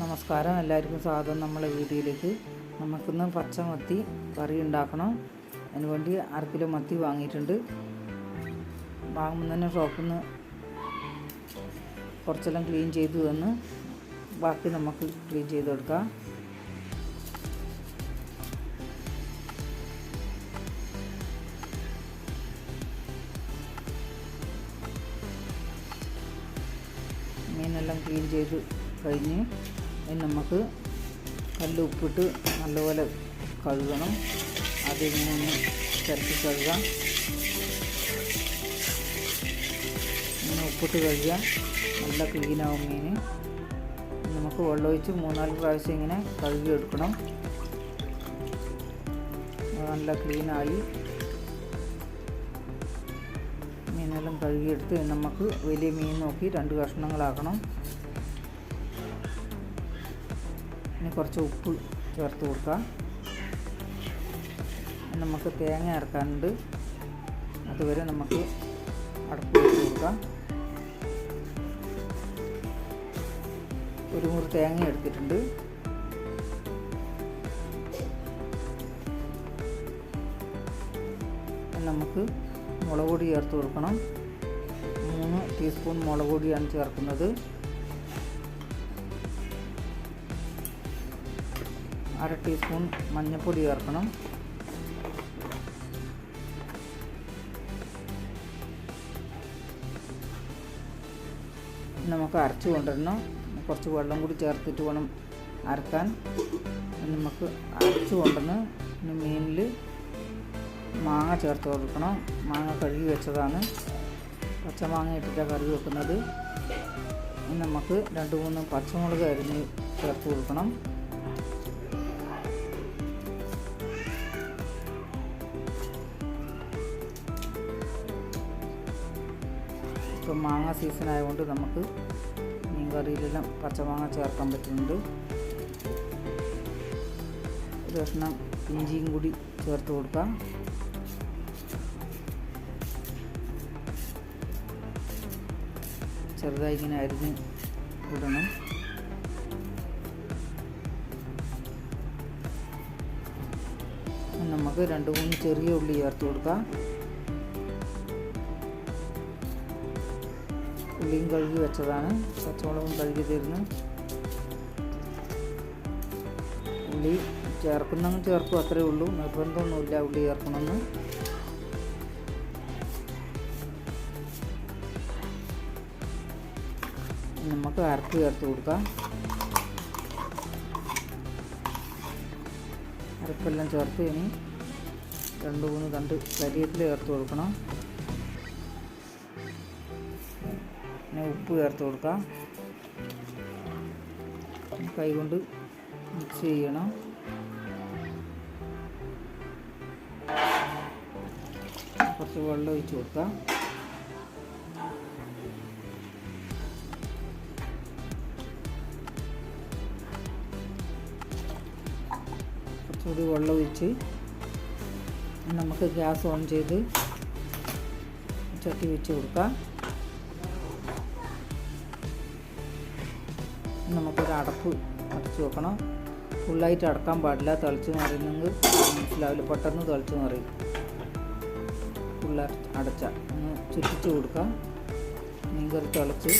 നമസ്കാരം. എല്ലാവർക്കും സ്വാഗതം. നമ്മളെ വീഡിയോയിലേക്ക് നമുക്കിന്ന് പച്ച മത്തി കറി ഉണ്ടാക്കണം. അതിനുവേണ്ടി അര കിലോ മത്തി വാങ്ങിയിട്ടുണ്ട്. വാങ്ങുമ്പോൾ തന്നെ ഷോപ്പിൽ നിന്ന് കുറച്ചെല്ലാം ക്ലീൻ ചെയ്തു തന്ന് ബാക്കി നമുക്ക് ക്ലീൻ ചെയ്ത് കൊടുക്കാം മീനെല്ലാം ക്ലീൻ ചെയ്ത് കഴിഞ്ഞ് ഇനി നമുക്ക് കല്ല് ഉപ്പിട്ട് നല്ലപോലെ കഴുകണം. അതിങ്ങനെ ഒന്ന് ചിരട്ടി കഴുകാം. ഇങ്ങനെ ഉപ്പിട്ട് കഴുകാം. നല്ല ക്ലീനാവും മീൻ നമുക്ക് വെള്ളമൊഴിച്ച് മൂന്നാൽ പ്രാവശ്യം ഇങ്ങനെ കഴുകി എടുക്കണം നല്ല ക്ലീനായി മീനെല്ലാം കഴുകിയെടുത്ത് നമുക്ക് വലിയ മീൻ നോക്കി രണ്ട് കഷ്ണങ്ങളാക്കണം. ഇനി കുറച്ച് ഉപ്പ് ചേർത്ത് കൊടുക്കാം നമുക്ക് തേങ്ങ ഇറക്കാനുണ്ട് അതുവരെ നമുക്ക് അടപ്പ് വെച്ച് കൊടുക്കാം. ഒരു മുറി തേങ്ങ എടുത്തിട്ടുണ്ട്. നമുക്ക് മുളക് പൊടി ചേർത്ത് കൊടുക്കണം. മൂന്ന് ടീസ്പൂൺ മുളക് പൊടിയാണ് ചേർക്കുന്നത്. അര ടീസ്പൂൺ മഞ്ഞൾപ്പൊടി ചേർക്കണം. നമുക്ക് അരച്ച് കൊണ്ടുവരണം. കുറച്ച് വെള്ളം കൂടി ചേർത്തിട്ട് വേണം അരക്കാൻ. നമുക്ക് അരച്ച് കൊണ്ടുവന്ന് മീനിൽ മാങ്ങ ചേർത്ത് കൊടുക്കണം. മാങ്ങ കഴുകി വെച്ചതാണ്. പച്ചമാങ്ങ ഇട്ടിട്ടാണ് കറി വെക്കുന്നത്. നമുക്ക് രണ്ട് മൂന്ന് പച്ചമുളക് അരിഞ്ഞ് ചേർത്ത് കൊടുക്കണം. ഇപ്പം മാങ്ങ സീസൺ ആയതുകൊണ്ട് നമുക്ക് മീൻ കറിയിലെല്ലാം പച്ചമാങ്ങ ചേർക്കാൻ പറ്റുന്നുണ്ട്. ഒരു കഷ്ണം ഇഞ്ചിയും കൂടി ചേർത്ത് കൊടുക്കാം. ചെറുതായി ഇങ്ങനെ അരിഞ്ഞ് ഇടണം. നമുക്ക് രണ്ട് മൂന്ന് ചെറിയ ഉള്ളി ചേർത്ത് കൊടുക്കാം. ഉള്ളിയും കഴുകി വെച്ചതാണ്. പച്ചമുളകും കഴുകി തരുന്നു. ഉള്ളി ചേർക്കുന്നെങ്കിൽ ചേർക്കും അത്രേ ഉള്ളൂ. നിർബന്ധമൊന്നുമില്ല ഉള്ളി ചേർക്കണമെന്ന്. നമുക്ക് അരപ്പ് ചേർത്ത് കൊടുക്കാം. അരപ്പെല്ലാം ചേർത്ത് ഇനി രണ്ട് മൂന്ന് കണ്ട് കരിയേപ്പില ചേർത്ത് കൊടുക്കണം. പിന്നെ ഉപ്പ് ചേർത്ത് കൊടുക്കാം. കൈ കൊണ്ട് മിക്സ് ചെയ്യണം. കുറച്ച് വെള്ളം ഒഴിച്ച് കൊടുക്കാം. കുറച്ചുകൂടി വെള്ളം ഒഴിച്ച് നമുക്ക് ഗ്യാസ് ഓൺ ചെയ്ത് ചട്ടി വെച്ച് കൊടുക്കാം. നമുക്കൊരു അടപ്പ് അടച്ചു വെക്കണം. ഫുള്ളായിട്ട് അടക്കാൻ പാടില്ല. തിളച്ച് മറിയുന്നെങ്കിൽ മനസ്സിലാവില്ല. പെട്ടെന്ന് തിളച്ച് മറിയും ഫുള്ള അടച്ച. ഒന്ന് ചുറ്റിച്ച് കൊടുക്കാം. മീൻകറി തിളച്ച്.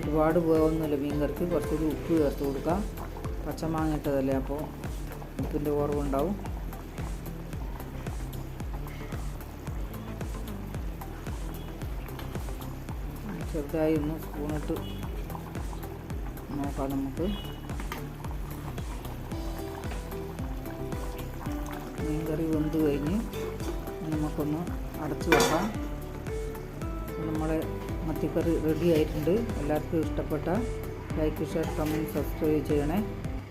ഒരുപാട് വേവൊന്നുമില്ല മീൻകറിക്ക്. കുറച്ചുകൂടി ഉപ്പ് ചേർത്ത് കൊടുക്കാം. പച്ചമാങ്ങ ഇട്ടതല്ലേ അപ്പോൾ ഉപ്പിന്റെ കുറവുണ്ടാവും. ചെറുതായി ഒന്ന് സ്പൂണിട്ട് നോക്കാം നമുക്ക്. മീൻകറി വെന്ത് കഴിഞ്ഞ് നമുക്കൊന്ന് അടച്ചു വെക്കാം. നമ്മുടെ മത്തിക്കറി റെഡി ആയിട്ടുണ്ട്. എല്ലാവർക്കും ഇഷ്ടപ്പെട്ട ലൈക്ക് ഷെയർ കമന്റ് സബ്സ്ക്രൈബ് ചെയ്യണേ.